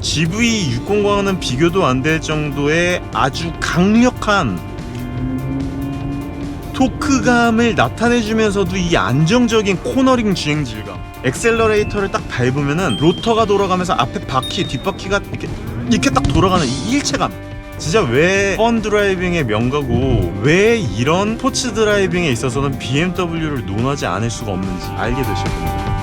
GV600과는 비교도 안 될 정도의 아주 강력한 토크감을 나타내주면서도 이 안정적인 코너링 주행 질감. 엑셀러레이터를 딱 밟으면은 로터가 돌아가면서 앞에 바퀴 뒷바퀴가 이렇게 이렇게 딱 돌아가는 이 일체감. 진짜 왜 펀 드라이빙의 명가고 왜 이런 스포츠 드라이빙에 있어서는 BMW를 논하지 않을 수가 없는지 알게 겁니다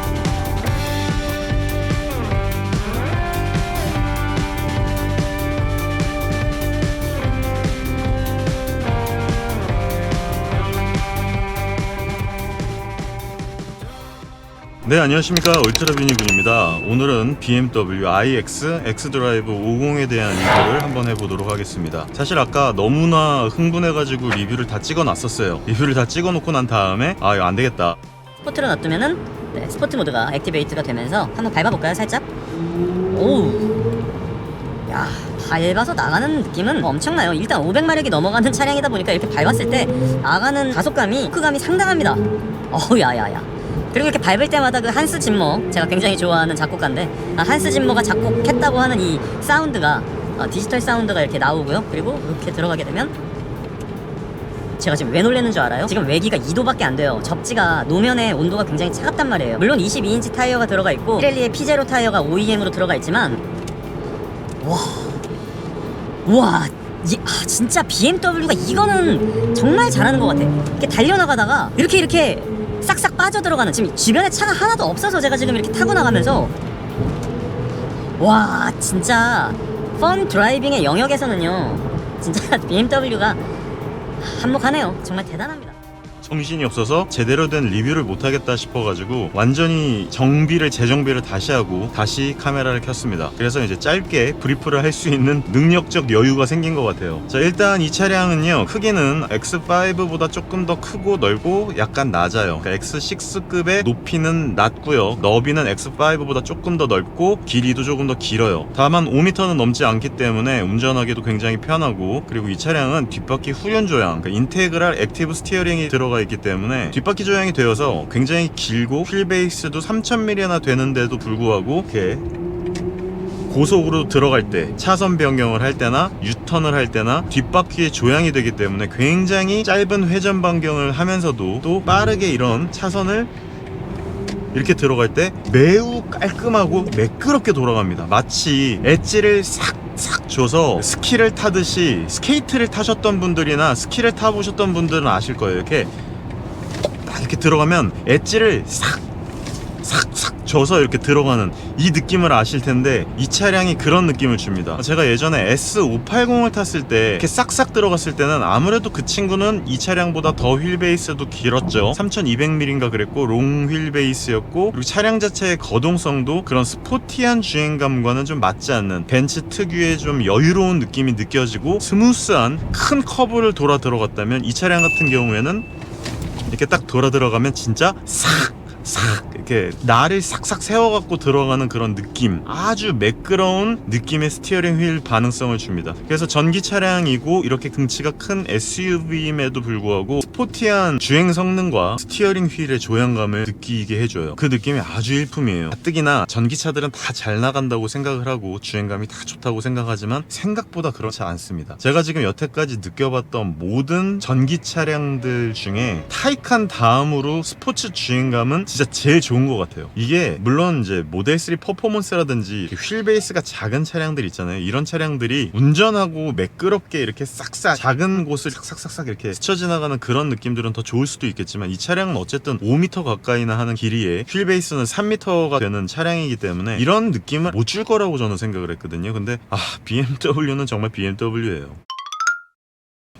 네 안녕하십니까. 울트라비니 군입니다. 오늘은 BMW iX x드라이브 50에 대한 리뷰를 한번 해보도록 하겠습니다. 사실 아까 너무나 흥분해가지고 리뷰를 다 찍어놨었어요. 리뷰를 다 찍어놓고 난 다음에 아 이거 안되겠다. 스포트로 놔두면은 네, 스포트 모드가 액티베이트가 되면서 한번 밟아볼까요 살짝? 오우. 야 밟아서 나가는 느낌은 엄청나요. 일단 500마력이 넘어가는 차량이다 보니까 이렇게 밟았을 때 나가는 가속감이 토크감이 상당합니다. 어우 야야야 그리고 이렇게 밟을 때마다 그 한스 짐머 제가 굉장히 좋아하는 작곡가인데 아, 한스 짐머가 작곡했다고 하는 이 사운드가 어, 디지털 사운드가 이렇게 나오고요 그리고 이렇게 들어가게 되면 제가 지금 왜 놀라는 줄 알아요? 지금 외기가 2도밖에 안 돼요. 접지가 노면의 온도가 굉장히 차갑단 말이에요. 물론 22인치 타이어가 들어가 있고 피렐리의 피제로 타이어가 OEM으로 들어가 있지만 와, 와, 이, 아, 진짜 BMW가 이거는 정말 잘하는 것 같아. 이렇게 달려나가다가 이렇게 이렇게 싹싹 빠져 들어가는 지금 주변에 차가 하나도 없어서 제가 지금 이렇게 타고 나가면서 와, 진짜 펀 드라이빙의 영역에서는요, 진짜 BMW가 한몫하네요. 정말 대단합니다. 정신이 없어서 제대로 된 리뷰를 못하겠다 싶어가지고 완전히 정비를 재정비를 다시 하고 다시 카메라를 켰습니다. 그래서 이제 짧게 브리프를 할 수 있는 능력적 여유가 생긴 것 같아요. 자 일단 이 차량은요 크기는 X5보다 조금 더 크고 넓고 약간 낮아요. 그러니까 X6급의 높이는 낮고요. 너비는 X5보다 조금 더 넓고 길이도 조금 더 길어요. 다만 5m는 넘지 않기 때문에 운전하기도 굉장히 편하고 그리고 이 차량은 뒷바퀴 후륜 조향 그러니까 인테그랄 액티브 스티어링이 들어가 있기 때문에 뒷바퀴 조향이 되어서 굉장히 길고 휠 베이스도 3000mm나 되는데도 불구하고 이렇게 고속으로 들어갈 때 차선 변경을 할 때나 유턴을 할 때나 뒷바퀴에 조향이 되기 때문에 굉장히 짧은 회전 반경을 하면서도 또 빠르게 이런 차선을 이렇게 들어갈 때 매우 깔끔하고 매끄럽게 돌아갑니다. 마치 엣지를 싹 싹 줘서 스키를 타듯이 스케이트를 타셨던 분들이나 스키를 타보셨던 분들은 아실 거예요. 이렇게 딱 이렇게 들어가면 엣지를 싹 싹싹 줘서 이렇게 들어가는 이 느낌을 아실 텐데 이 차량이 그런 느낌을 줍니다. 제가 예전에 S580을 탔을 때 이렇게 싹싹 들어갔을 때는 아무래도 그 친구는 이 차량보다 더 휠베이스도 길었죠. 3200mm인가 그랬고 롱 휠베이스였고 그리고 차량 자체의 거동성도 그런 스포티한 주행감과는 좀 맞지 않는 벤츠 특유의 좀 여유로운 느낌이 느껴지고 스무스한 큰 커브를 돌아 들어갔다면 이 차량 같은 경우에는 이렇게 딱 돌아 들어가면 진짜 싹 싹 이렇게 나를 싹싹 세워갖고 들어가는 그런 느낌. 아주 매끄러운 느낌의 스티어링 휠 반응성을 줍니다. 그래서 전기 차량이고 이렇게 등치가 큰 SUV임에도 불구하고 스포티한 주행 성능과 스티어링 휠의 조향감을 느끼게 해줘요. 그 느낌이 아주 일품이에요. 가뜩이나 전기차들은 다 잘 나간다고 생각을 하고 주행감이 다 좋다고 생각하지만 생각보다 그렇지 않습니다. 제가 지금 여태까지 느껴봤던 모든 전기 차량들 중에 타이칸 다음으로 스포츠 주행감은 진짜 제일 좋은 것 같아요. 이게 물론 이제 모델 3 퍼포먼스라든지 휠 베이스가 작은 차량들 있잖아요. 이런 차량들이 운전하고 매끄럽게 이렇게 싹싹 작은 곳을 싹싹싹싹 이렇게 스쳐 지나가는 그런 느낌들은 더 좋을 수도 있겠지만 이 차량은 어쨌든 5m 가까이나 하는 길이에 휠 베이스는 3m가 되는 차량이기 때문에 이런 느낌을 못 줄 거라고 저는 생각을 했거든요. 근데 아 BMW는 정말 BMW예요.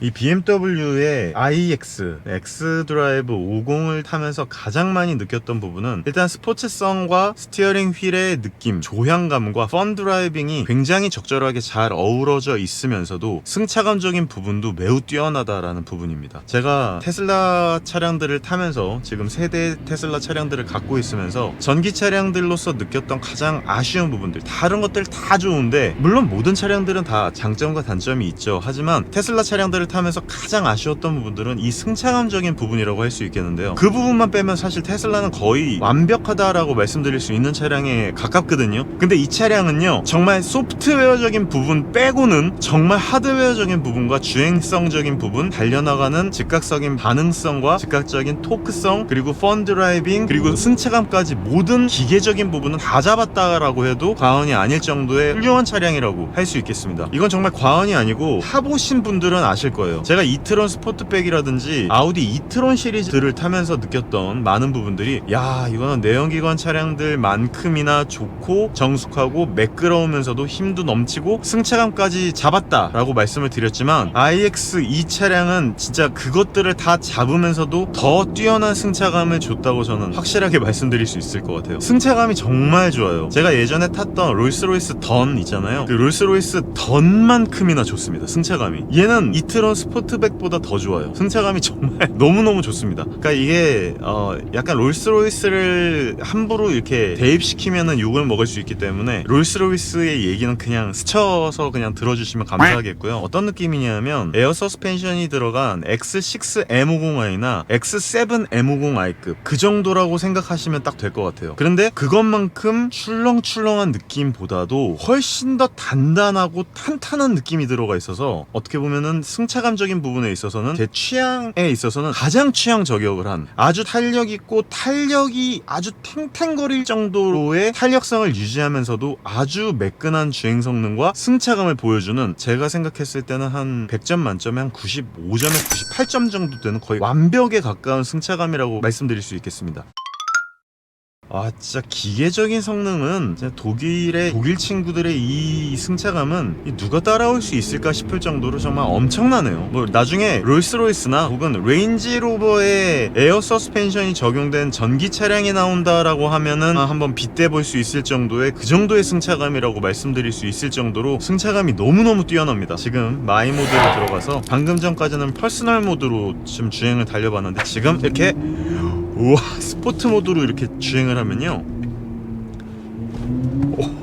이 BMW의 iX, X드라이브 50을 타면서 가장 많이 느꼈던 부분은 일단 스포츠성과 스티어링 휠의 느낌, 조향감과 펀 드라이빙이 굉장히 적절하게 잘 어우러져 있으면서도 승차감적인 부분도 매우 뛰어나다라는 부분입니다. 제가 테슬라 차량들을 타면서 지금 세대 테슬라 차량들을 갖고 있으면서 전기 차량들로서 느꼈던 가장 아쉬운 부분들, 다른 것들 다 좋은데 물론 모든 차량들은 다 장점과 단점이 있죠. 하지만 테슬라 차량들을 차량들을 타면서 가장 아쉬웠던 부분들은 이 승차감적인 부분이라고 할 수 있겠는데요. 그 부분만 빼면 사실 테슬라는 거의 완벽하다라고 말씀드릴 수 있는 차량에 가깝거든요. 근데 이 차량은요, 정말 소프트웨어적인 부분 빼고는 정말 하드웨어적인 부분과 주행성적인 부분, 달려나가는 즉각적인 반응성과 즉각적인 토크성, 그리고 펀 드라이빙, 그리고 승차감까지 모든 기계적인 부분은 다 잡았다라고 해도 과언이 아닐 정도의 훌륭한 차량이라고 할 수 있겠습니다. 이건 정말 과언이 아니고 타보신 분들은 아실 거예요. 제가 이트론 스포트백이라든지 아우디 이트론 시리즈들을 타면서 느꼈던 많은 부분들이 야 이거는 내연기관 차량들만큼이나 좋고 정숙하고 매끄러우면서도 힘도 넘치고 승차감까지 잡았다 라고 말씀을 드렸지만 iX 이 차량은 진짜 그것들을 다 잡으면서도 더 뛰어난 승차감을 줬다고 저는 확실하게 말씀드릴 수 있을 것 같아요. 승차감이 정말 좋아요. 제가 예전에 탔던 롤스로이스 던 있잖아요. 그 롤스로이스 던만큼이나 좋습니다. 승차감이. 얘는 이 트론 스포트백보다 더 좋아요. 승차감이 정말 너무너무 좋습니다. 그러니까 이게 어 약간 롤스로이스를 함부로 이렇게 대입시키면은 욕을 먹을 수 있기 때문에 롤스로이스의 얘기는 그냥 스쳐서 그냥 들어주시면 감사하겠고요. 어떤 느낌이냐면 에어 서스펜션이 들어간 X6 M50i나 X7 M50i급 그 정도라고 생각하시면 딱 될 것 같아요. 그런데 그것만큼 출렁출렁한 느낌보다도 훨씬 더 단단하고 탄탄한 느낌이 들어가 있어서 어떻게 보면은 승차 감적인 부분에 있어서는 제 취향에 있어서는 가장 취향 저격을 한 아주 탄력 있고 탄력이 아주 탱탱거릴 정도로의 탄력성을 유지하면서도 아주 매끈한 주행 성능과 승차감을 보여주는 제가 생각했을 때는 한 100점 만점에 한 95점에 98점 정도 되는 거의 완벽에 가까운 승차감이라고 말씀드릴 수 있겠습니다. 아 진짜 기계적인 성능은 독일의 독일 친구들의 이 승차감은 이 누가 따라올 수 있을까 싶을 정도로 정말 엄청나네요. 뭐 나중에 롤스로이스나 혹은 레인지로버의 에어 서스펜션이 적용된 전기 차량이 나온다라고 하면은 아, 한번 빗대 볼 수 있을 정도의 그 정도의 승차감이라고 말씀드릴 수 있을 정도로 승차감이 너무너무 뛰어납니다. 지금 마이 모드로 들어가서 방금 전까지는 퍼스널 모드로 지금 주행을 달려봤는데 지금 이렇게 우와 스포트 모드로 이렇게 주행을 하면요 오.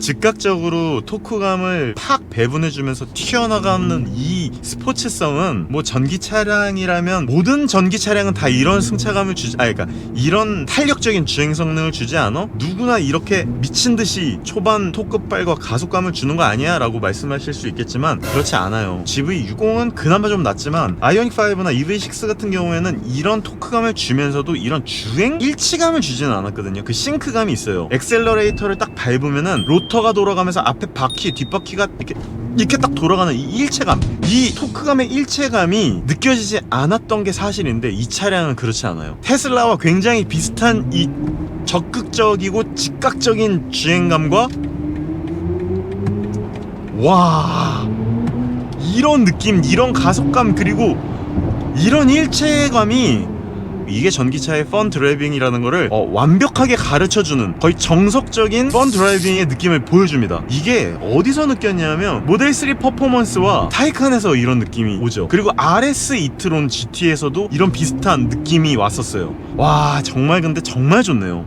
즉각적으로 토크감을 팍 배분해주면서 튀어나가는 이 스포츠성은 뭐 전기 차량이라면 모든 전기 차량은 다 이런 승차감을 주지 아 그러니까 이런 탄력적인 주행 성능을 주지 않아? 누구나 이렇게 미친 듯이 초반 토크빨과 가속감을 주는 거 아니야? 라고 말씀하실 수 있겠지만 그렇지 않아요 GV60은 그나마 좀 낫지만 아이오닉 5나 EV6 같은 경우에는 이런 토크감을 주면서도 이런 주행 일치감을 주지는 않았거든요 그 싱크감이 있어요 엑셀러레이터를 딱 밟으면은 로터 가 돌아가면서 앞에 바퀴 뒷바퀴가 이렇게 이렇게 딱 돌아가는 이 일체감. 이 토크감의 일체감이 느껴지지 않았던 게 사실인데 이 차량은 그렇지 않아요. 테슬라와 굉장히 비슷한 이 적극적이고 즉각적인 주행감과 와 이런 느낌 이런 가속감 그리고 이런 일체감이 이게 전기차의 펀 드라이빙이라는 거를 어, 완벽하게 가르쳐주는 거의 정석적인 펀 드라이빙의 느낌을 보여줍니다. 이게 어디서 느꼈냐면 모델 3 퍼포먼스와 타이칸에서 이런 느낌이 오죠. 그리고 RS 이트론 GT에서도 이런 비슷한 느낌이 왔었어요. 와 정말 근데 정말 좋네요.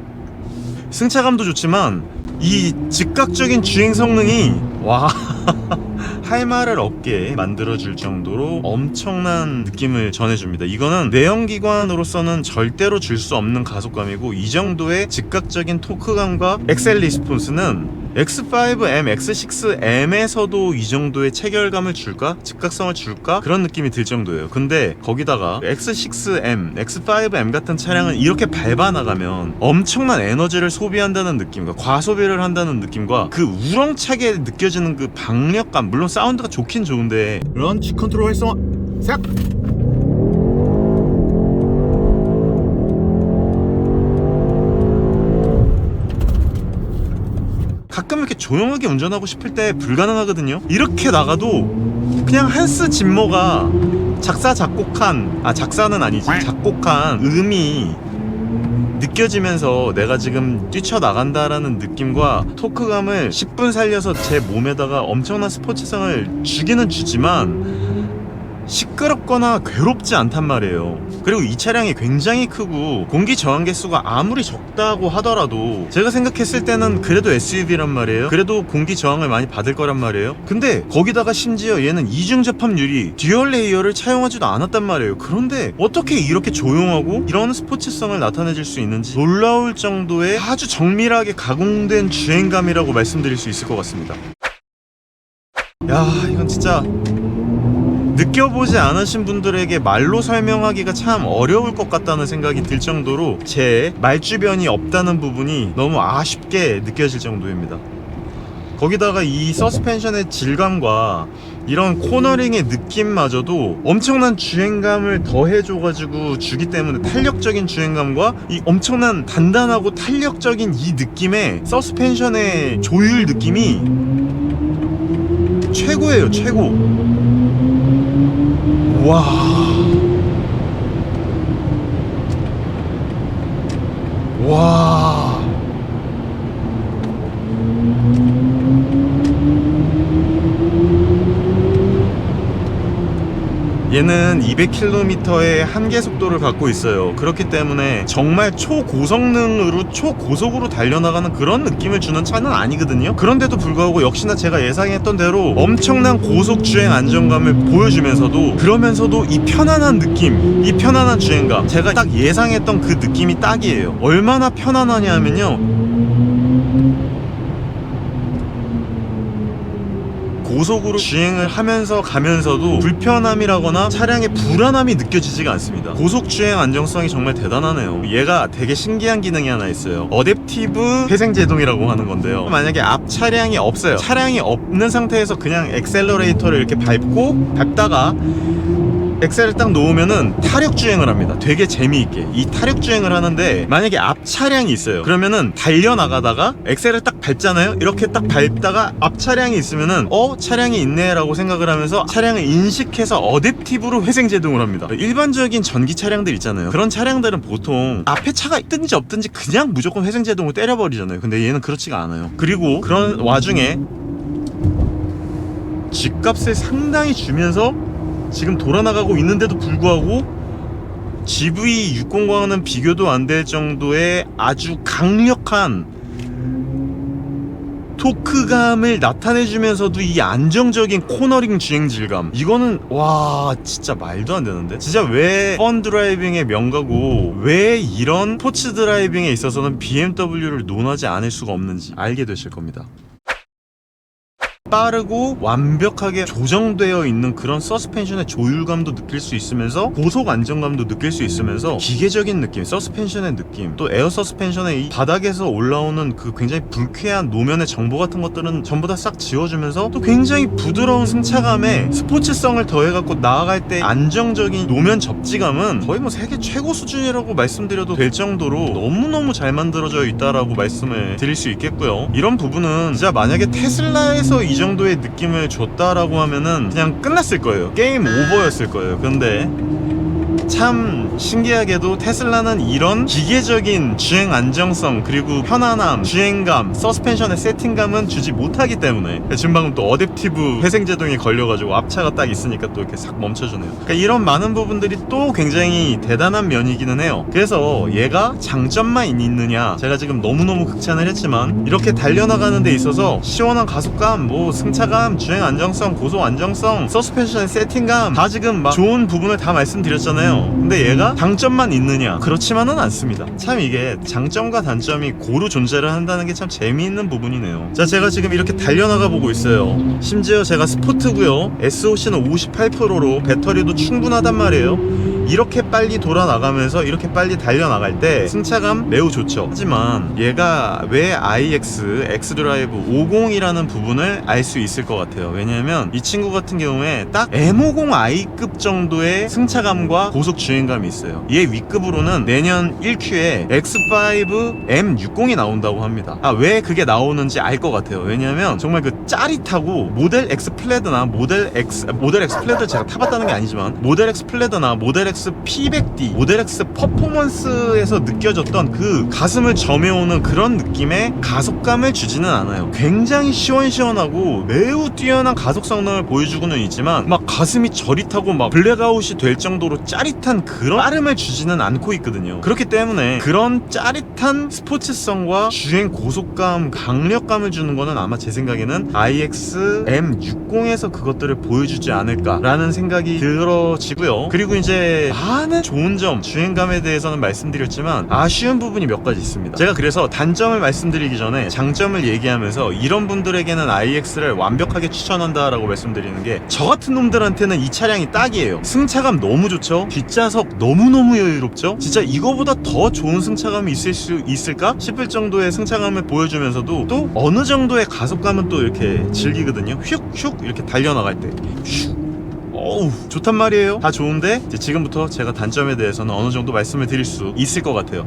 승차감도 좋지만 이 즉각적인 주행 성능이 와. 할 말을 없게 만들어줄 정도로 엄청난 느낌을 전해줍니다. 이거는 내연기관으로서는 절대로 줄 수 없는 가속감이고 이 정도의 즉각적인 토크감과 엑셀 리스폰스는 X5M, X6M에서도 이 정도의 체결감을 줄까? 즉각성을 줄까? 그런 느낌이 들 정도예요. 근데 거기다가 X6M, X5M 같은 차량은 이렇게 밟아 나가면 엄청난 에너지를 소비한다는 느낌과 과소비를 한다는 느낌과 그 우렁차게 느껴지는 그 박력감, 물론 사운드가 좋긴 좋은데 런치 컨트롤 활성화 싹! 조용하게 운전하고 싶을 때 불가능하거든요. 이렇게 나가도 그냥 한스 짐머가 작사 작곡한 아 작사는 아니지 작곡한 음이 느껴지면서 내가 지금 뛰쳐나간다라는 느낌과 토크감을 10분 살려서 제 몸에다가 엄청난 스포츠성을 주기는 주지만 시끄럽거나 괴롭지 않단 말이에요. 그리고 이 차량이 굉장히 크고 공기 저항 개수가 아무리 적다고 하더라도 제가 생각했을 때는 그래도 SUV란 말이에요. 그래도 공기 저항을 많이 받을 거란 말이에요. 근데 거기다가 심지어 얘는 이중 접합 유리 듀얼 레이어를 차용하지도 않았단 말이에요. 그런데 어떻게 이렇게 조용하고 이런 스포츠성을 나타내줄 수 있는지 놀라울 정도의 아주 정밀하게 가공된 주행감이라고 말씀드릴 수 있을 것 같습니다. 야 이건 진짜 느껴보지 않으신 분들에게 말로 설명하기가 참 어려울 것 같다는 생각이 들 정도로 제 말주변이 없다는 부분이 너무 아쉽게 느껴질 정도입니다. 거기다가 이 서스펜션의 질감과 이런 코너링의 느낌마저도 엄청난 주행감을 더해줘가지고 주기 때문에 탄력적인 주행감과 이 엄청난 단단하고 탄력적인 이 느낌의 서스펜션의 조율 느낌이 최고예요, 최고. 와. 와. 얘는 200km의 한계 속도를 갖고 있어요. 그렇기 때문에 정말 초고성능으로 초고속으로 달려나가는 그런 느낌을 주는 차는 아니거든요. 그런데도 불구하고 역시나 제가 예상했던 대로 엄청난 고속 주행 안정감을 보여주면서도 그러면서도 이 편안한 느낌, 이 편안한 주행감, 제가 딱 예상했던 그 느낌이 딱이에요. 얼마나 편안하냐면요. 고속으로 주행을 하면서 가면서도 불편함이라거나 차량의 불안함이 느껴지지가 않습니다. 고속 주행 안정성이 정말 대단하네요. 얘가 되게 신기한 기능이 하나 있어요. 어댑티브 회생 제동이라고 하는 건데요. 만약에 앞 차량이 없어요. 차량이 없는 상태에서 그냥 엑셀러레이터를 이렇게 밟고 밟다가 엑셀을 딱 놓으면은 타력 주행을 합니다. 되게 재미있게 이 타력 주행을 하는데 만약에 앞 차량이 있어요. 그러면은 달려 나가다가 엑셀을 딱 밟잖아요. 이렇게 딱 밟다가 앞 차량이 있으면은 어 차량이 있네라고 생각을 하면서 차량을 인식해서 어댑티브로 회생 제동을 합니다. 일반적인 전기 차량들 있잖아요. 그런 차량들은 보통 앞에 차가 있든지 없든지 그냥 무조건 회생 제동을 때려버리잖아요. 근데 얘는 그렇지가 않아요. 그리고 그런 와중에 집값을 상당히 주면서 지금 돌아나가고 있는데도 불구하고 GV600과는 비교도 안 될 정도의 아주 강력한 토크감을 나타내주면서도 이 안정적인 코너링 주행 질감. 이거는 와 진짜 말도 안 되는데? 진짜 왜 펀 드라이빙의 명가고 왜 이런 스포츠 드라이빙에 있어서는 BMW를 논하지 않을 수가 없는지 알게 되실 겁니다 빠르고 완벽하게 조정되어 있는 그런 서스펜션의 조율감도 느낄 수 있으면서 고속 안정감도 느낄 수 있으면서 기계적인 느낌, 서스펜션의 느낌, 또 에어 서스펜션의 이 바닥에서 올라오는 그 굉장히 불쾌한 노면의 정보 같은 것들은 전부 다 싹 지워주면서 또 굉장히 부드러운 승차감에 스포츠성을 더해갖고 나아갈 때 안정적인 노면 접지감은 거의 뭐 세계 최고 수준이라고 말씀드려도 될 정도로 너무너무 잘 만들어져 있다라고 말씀을 드릴 수 있겠고요. 이런 부분은 진짜 만약에 테슬라에서 이 정도의 느낌을 줬다라고 하면은 그냥 끝났을 거예요. 게임 오버였을 거예요. 근데 참 신기하게도 테슬라는 이런 기계적인 주행 안정성 그리고 편안함, 주행감, 서스펜션의 세팅감은 주지 못하기 때문에 지금 방금 또 어댑티브 회생 제동이 걸려가지고 앞차가 딱 있으니까 또 이렇게 싹 멈춰주네요. 그러니까 이런 많은 부분들이 또 굉장히 대단한 면이기는 해요. 그래서 얘가 장점만 있느냐 제가 지금 너무너무 극찬을 했지만 이렇게 달려나가는 데 있어서 시원한 가속감, 뭐 승차감, 주행 안정성, 고속 안정성, 서스펜션 세팅감 다 지금 막 좋은 부분을 다 말씀드렸잖아요. 근데 얘가 장점만 있느냐? 그렇지만은 않습니다. 참 이게 장점과 단점이 고루 존재를 한다는 게 참 재미있는 부분이네요. 자, 제가 지금 이렇게 달려나가 보고 있어요. 심지어 제가 스포트고요. SOC는 58%로 배터리도 충분하단 말이에요. 이렇게 빨리 돌아나가면서 이렇게 빨리 달려나갈 때 승차감 매우 좋죠. 하지만 얘가 왜 iX, X드라이브 50이라는 부분을 알 수 있을 것 같아요. 왜냐하면 이 친구 같은 경우에 딱 M50i급 정도의 승차감과 고속 주행감이 있어요. 얘 윗급으로는 내년 1Q에 X5 M60이 나온다고 합니다. 아, 왜 그게 나오는지 알 것 같아요. 왜냐하면 정말 그 짜릿하고 모델 X 플레드나 모델 X, 모델 X 플레드 제가 타봤다는 게 아니지만 모델 X 플레드나 모델 X X P100D 모델 X 퍼포먼스에서 느껴졌던 그 가슴을 점해오는 그런 느낌의 가속감을 주지는 않아요. 굉장히 시원시원하고 매우 뛰어난 가속 성능을 보여주고는 있지만 막 가슴이 저릿하고 막 블랙아웃이 될 정도로 짜릿한 그런 빠름을 주지는 않고 있거든요. 그렇기 때문에 그런 짜릿한 스포츠성과 주행 고속감, 강력감을 주는 거는 아마 제 생각에는 iX M60에서 그것들을 보여주지 않을까라는 생각이 들어지고요. 그리고 이제 많은 좋은 점, 주행감에 대해서는 말씀드렸지만 아쉬운 부분이 몇 가지 있습니다. 제가 그래서 단점을 말씀드리기 전에 장점을 얘기하면서 이런 분들에게는 iX를 완벽하게 추천한다라고 말씀드리는 게 저 같은 놈들한테는 이 차량이 딱이에요. 승차감 너무 좋죠? 뒷좌석 너무너무 여유롭죠? 진짜 이거보다 더 좋은 승차감이 있을 수 있을까 싶을 정도의 승차감을 보여주면서도 또 어느 정도의 가속감은 또 이렇게 즐기거든요. 휙휙 이렇게 달려나갈 때. 슉. 어우. 좋단 말이에요. 다 좋은데 이제 지금부터 제가 단점에 대해서는 어느 정도 말씀을 드릴 수 있을 것 같아요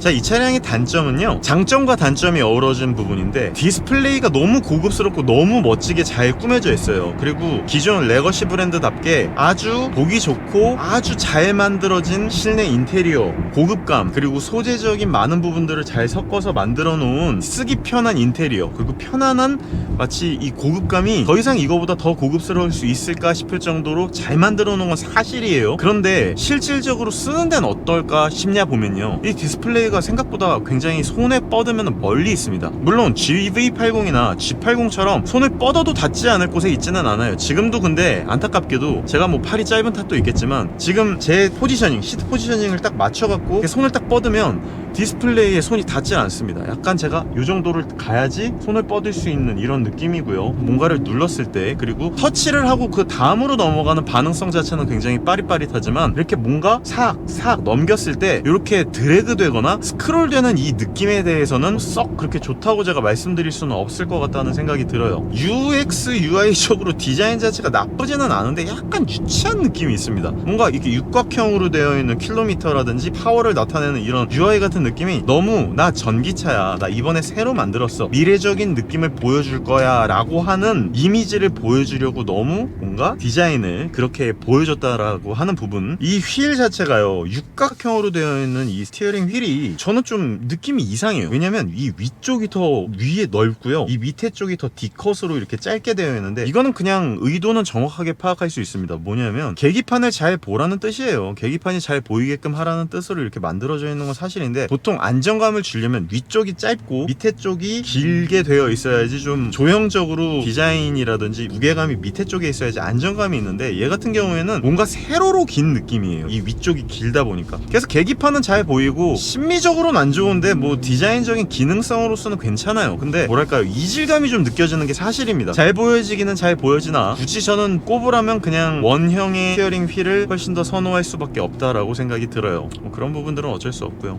자, 이 차량의 단점은요. 장점과 단점이 어우러진 부분인데 디스플레이가 너무 고급스럽고 너무 멋지게 잘 꾸며져 있어요. 그리고 기존 레거시 브랜드답게 아주 보기 좋고 아주 잘 만들어진 실내 인테리어, 고급감, 그리고 소재적인 많은 부분들을 잘 섞어서 만들어 놓은 쓰기 편한 인테리어, 그리고 편안한 마치 이 고급감이 더 이상 이거보다 더 고급스러울 수 있을까 싶을 정도로 잘 만들어 놓은 건 사실이에요. 그런데 실질적으로 쓰는 데는 어떨까 싶냐 보면요. 이 디스플레이가 생각보다 굉장히 손에 뻗으면 멀리 있습니다. 물론 GV80이나 G80처럼 손을 뻗어도 닿지 않을 곳에 있지는 않아요. 지금도 근데 안타깝게도 제가 뭐 팔이 짧은 탓도 있겠지만 지금 제 포지셔닝, 시트 포지셔닝을 딱 맞춰갖고 손을 딱 뻗으면 디스플레이에 손이 닿지 않습니다. 약간 제가 이 정도를 가야지 손을 뻗을 수 있는 이런 느낌이고요. 뭔가를 눌렀을 때 그리고 터치를 하고 그 다음으로 넘어가는 반응성 자체는 굉장히 빠릿빠릿하지만 이렇게 뭔가 싹싹 넘겼을 때 이렇게 드래그 되거나 스크롤 되는 이 느낌에 대해서는 썩 그렇게 좋다고 제가 말씀드릴 수는 없을 것 같다는 생각이 들어요. UX, UI적으로 디자인 자체가 나쁘지는 않은데 약간 유치한 느낌이 있습니다. 뭔가 이렇게 육각형으로 되어 있는 킬로미터라든지 파워를 나타내는 이런 UI 같은 느낌이 너무 나 전기차야. 나 이번에 새로 만들었어. 미래적인 느낌을 보여줄 거야. 라고 하는 이미지를 보여주려고 너무 뭔가 디자인을 그렇게 보여줬다라고 하는 부분. 이 휠 자체가요. 육각형으로 되어 있는 이 스티어링 휠이 저는 좀 느낌이 이상해요. 왜냐면 이 위쪽이 더 위에 넓고요. 이 밑에 쪽이 더 D컷으로 이렇게 짧게 되어 있는데 이거는 그냥 의도는 정확하게 파악할 수 있습니다. 뭐냐면 계기판을 잘 보라는 뜻이에요. 계기판이 잘 보이게끔 하라는 뜻으로 이렇게 만들어져 있는 건 사실인데 보통 안정감을 주려면 위쪽이 짧고 밑에 쪽이 길게 되어 있어야지 좀 조형적으로 디자인이라든지 무게감이 밑에 쪽에 있어야지 안정감이 있는데 얘 같은 경우에는 뭔가 세로로 긴 느낌이에요. 이 위쪽이 길다 보니까. 그래서 계기판은 잘 보이고 심미적으로는 안 좋은데 뭐 디자인적인 기능성으로서는 괜찮아요. 근데 뭐랄까요 이질감이 좀 느껴지는 게 사실입니다. 잘 보여지기는 잘 보여지나 굳이 저는 꼽으라면 그냥 원형의 스티어링 휠을 훨씬 더 선호할 수밖에 없다라고 생각이 들어요. 뭐 그런 부분들은 어쩔 수 없고요.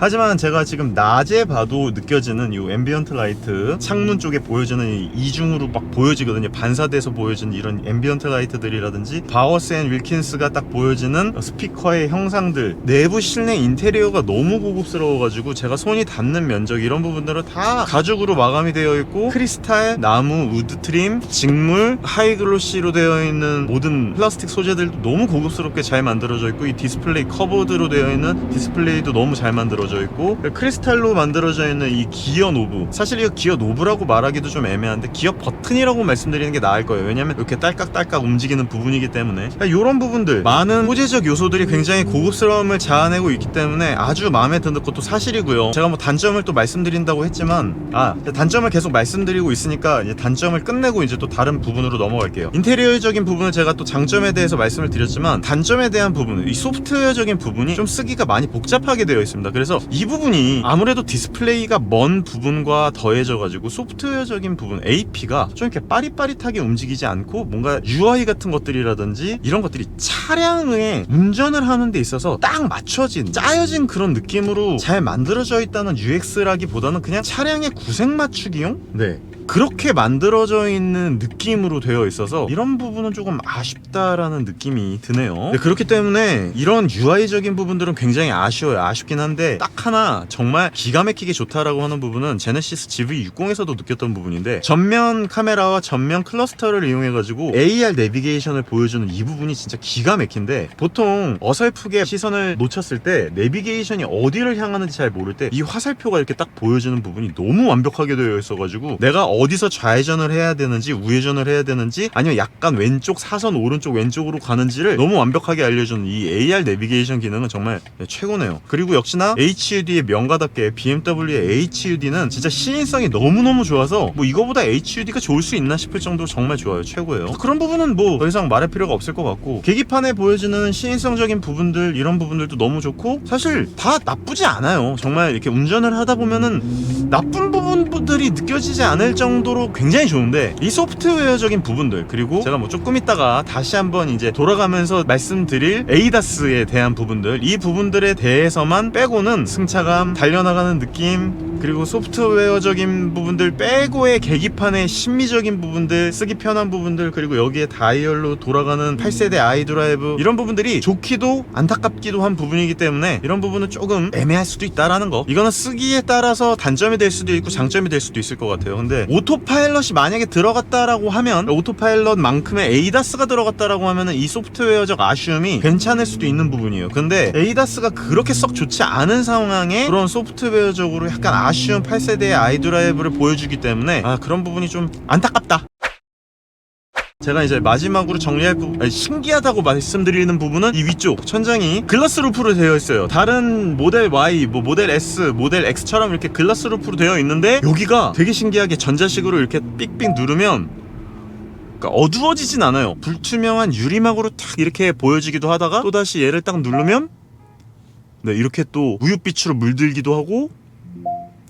하지만 제가 지금 낮에 봐도 느껴지는 이 앰비언트 라이트 창문 쪽에 보여지는 이 이중으로 막 보여지거든요. 반사돼서 보여지는 이런 앰비언트 라이트들이라든지 바워스 앤 윌킨스가 딱 보여지는 스피커의 형상들. 내부 실내 인테리어가 너무 고급스러워가지고 제가 손이 닿는 면적 이런 부분들은 다 가죽으로 마감이 되어 있고 크리스탈, 나무, 우드 트림, 직물, 하이글로시로 되어 있는 모든 플라스틱 소재들도 너무 고급스럽게 잘 만들어져 있고 이 디스플레이 커버드로 되어 있는 디스플레이도 너무 잘 만들어져 있고 크리스탈로 만들어져 있는 이 기어 노브. 사실 이거 기어 노브라고 말하기도 좀 애매한데 기어 버튼이라고 말씀드리는 게 나을 거예요. 왜냐면 이렇게 딸깍딸깍 움직이는 부분이기 때문에. 이런 부분들 많은 소재적 요소들이 굉장히 고급스러움을 자아내고 있기 때문에 아주 마음에 드는 것도 사실이고요. 제가 뭐 단점을 또 말씀드린다고 했지만 아 단점을 계속 말씀드리고 있으니까 단점을 끝내고 이제 또 다른 부분으로 넘어갈게요. 인테리어적인 부분을 제가 또 장점에 대해서 말씀을 드렸지만 단점에 대한 부분 이 소프트웨어적인 부분이 좀 쓰기가 많이 복잡하게 되어 있습니다. 그래서 이 부분이 아무래도 디스플레이가 먼 부분과 더해져가지고 소프트웨어적인 부분 AP가 좀 이렇게 빠릿빠릿하게 움직이지 않고 뭔가 UI 같은 것들이라든지 이런 것들이 차량의 운전을 하는 데 있어서 딱 맞춰진 짜여진 그런 느낌으로 잘 만들어져 있다는 UX라기보다는 그냥 차량의 구색 맞추기용? 네 그렇게 만들어져 있는 느낌으로 되어 있어서 이런 부분은 조금 아쉽다라는 느낌이 드네요. 네, 그렇기 때문에 이런 UI적인 부분들은 굉장히 아쉬워요. 아쉽긴 한데 딱 하나 정말 기가 막히게 좋다라고 하는 부분은 제네시스 GV60에서도 느꼈던 부분인데 전면 카메라와 전면 클러스터를 이용해가지고 AR 내비게이션을 보여주는 이 부분이 진짜 기가 막힌데 보통 어설프게 시선을 놓쳤을 때 내비게이션이 어디를 향하는지 잘 모를 때 이 화살표가 이렇게 딱 보여주는 부분이 너무 완벽하게 되어 있어가지고 내가 어디서 좌회전을 해야 되는지 우회전을 해야 되는지 아니면 약간 왼쪽 사선 오른쪽 왼쪽으로 가는지를 너무 완벽하게 알려주는 이 AR 내비게이션 기능은 정말 최고네요. 그리고 역시나 HUD의 명가답게 BMW의 HUD는 진짜 시인성이 너무너무 좋아서 뭐 이거보다 HUD가 좋을 수 있나 싶을 정도로 정말 좋아요. 최고예요. 그런 부분은 뭐 더 이상 말할 필요가 없을 것 같고 계기판에 보여주는 시인성적인 부분들 이런 부분들도 너무 좋고 사실 다 나쁘지 않아요. 정말 이렇게 운전을 하다 보면은 나쁜 부분들이 느껴지지 않을 정도 로 굉장히 좋은데 이 소프트웨어적인 부분들 그리고 제가 뭐 조금 있다가 다시 한번 이제 돌아가면서 말씀드릴 에이다스에 대한 부분들 이 부분들에 대해서만 빼고는 승차감 달려나가는 느낌 그리고 소프트웨어적인 부분들 빼고의 계기판의 심미적인 부분들 쓰기 편한 부분들 그리고 여기에 다이얼로 돌아가는 8세대 아이드라이브 이런 부분들이 좋기도 안타깝기도 한 부분이기 때문에 이런 부분은 조금 애매할 수도 있다라는 거. 이거는 쓰기에 따라서 단점이 될 수도 있고 장점이 될 수도 있을 것 같아요. 근데 오토파일럿이 만약에 들어갔다라고 하면 오토파일럿만큼의 에이다스가 들어갔다라고 하면은 이 소프트웨어적 아쉬움이 괜찮을 수도 있는 부분이에요. 근데 에이다스가 그렇게 썩 좋지 않은 상황에 그런 소프트웨어적으로 약간 아쉬운 8세대의 아이드라이브를 보여주기 때문에 아 그런 부분이 좀 안타깝다. 제가 이제 마지막으로 정리할 부분 아니, 신기하다고 말씀드리는 부분은 이 위쪽 천장이 글라스 루프로 되어 있어요. 다른 모델 Y 뭐 모델 S 모델 X처럼 이렇게 글라스 루프로 되어 있는데 여기가 되게 신기하게 전자식으로 이렇게 삑삑 누르면 그러니까 어두워지진 않아요. 불투명한 유리막으로 탁 이렇게 보여지기도 하다가 또다시 얘를 딱 누르면 네 이렇게 또 우윳빛으로 물들기도 하고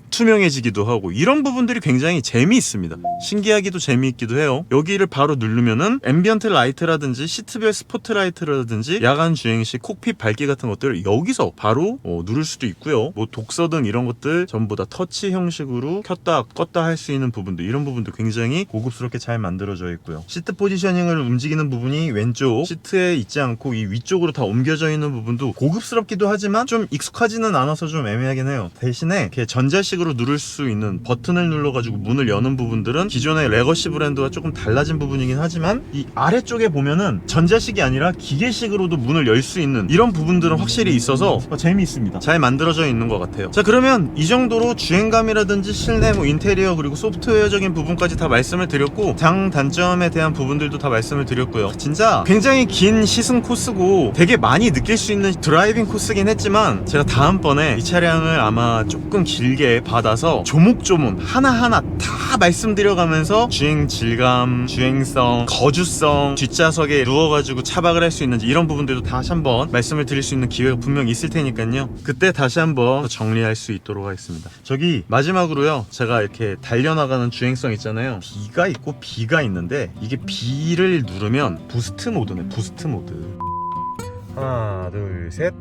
투명해지기도 하고 이런 부분들이 굉장히 재미있습니다. 신기하기도 재미있기도 해요. 여기를 바로 누르면은 앰비언트 라이트라든지 시트별 스포트라이트라든지 야간 주행 시 콕핏 밝기 같은 것들을 여기서 바로 어, 누를 수도 있고요. 뭐 독서등 이런 것들 전부 다 터치 형식으로 켰다 껐다 할 수 있는 부분들 이런 부분도 굉장히 고급스럽게 잘 만들어져 있고요. 시트 포지셔닝을 움직이는 부분이 왼쪽 시트에 있지 않고 이 위쪽으로 다 옮겨져 있는 부분도 고급스럽기도 하지만 좀 익숙하지는 않아서 좀 애매하긴 해요. 대신에 전자식 으로 누를 수 있는 버튼을 눌러가지고 문을 여는 부분들은 기존의 레거시 브랜드와 조금 달라진 부분이긴 하지만 이 아래쪽에 보면은 전자식이 아니라 기계식으로도 문을 열 수 있는 이런 부분들은 확실히 있어서 어, 재미있습니다. 잘 만들어져 있는 것 같아요. 자 그러면 이 정도로 주행감이라든지 실내 뭐 인테리어 그리고 소프트웨어적인 부분까지 다 말씀을 드렸고 장 단점에 대한 부분들도 다 말씀을 드렸고요. 진짜 굉장히 긴 시승 코스고 되게 많이 느낄 수 있는 드라이빙 코스긴 했지만 제가 다음번에 이 차량을 아마 조금 길게 받아서 조목조목 하나하나 다 말씀드려가면서 주행 질감, 주행성, 거주성, 뒷좌석에 누워가지고 차박을 할 수 있는지 이런 부분들도 다시 한번 말씀을 드릴 수 있는 기회가 분명 있을 테니까요. 그때 다시 한번 정리할 수 있도록 하겠습니다. 저기 마지막으로요. 제가 이렇게 달려나가는 주행성 있잖아요. B가 있고 B가 있는데 이게 B를 누르면 부스트 모드네. 부스트 모드. 하나, 둘, 셋.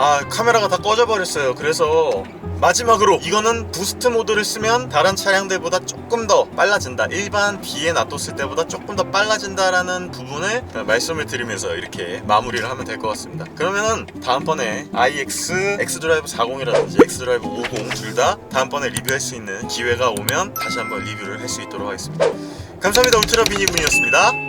아 카메라가 다 꺼져 버렸어요. 그래서 마지막으로 이거는 부스트 모드를 쓰면 다른 차량들보다 조금 더 빨라진다. 일반 B에 놔뒀을 때보다 조금 더 빨라진다라는 부분을 말씀을 드리면서 이렇게 마무리를 하면 될 것 같습니다. 그러면은 다음번에 iX, x드라이브 40이라든지 x드라이브 50 둘 다 다음번에 리뷰할 수 있는 기회가 오면 다시 한번 리뷰를 할 수 있도록 하겠습니다. 감사합니다. 울트라 비니군이었습니다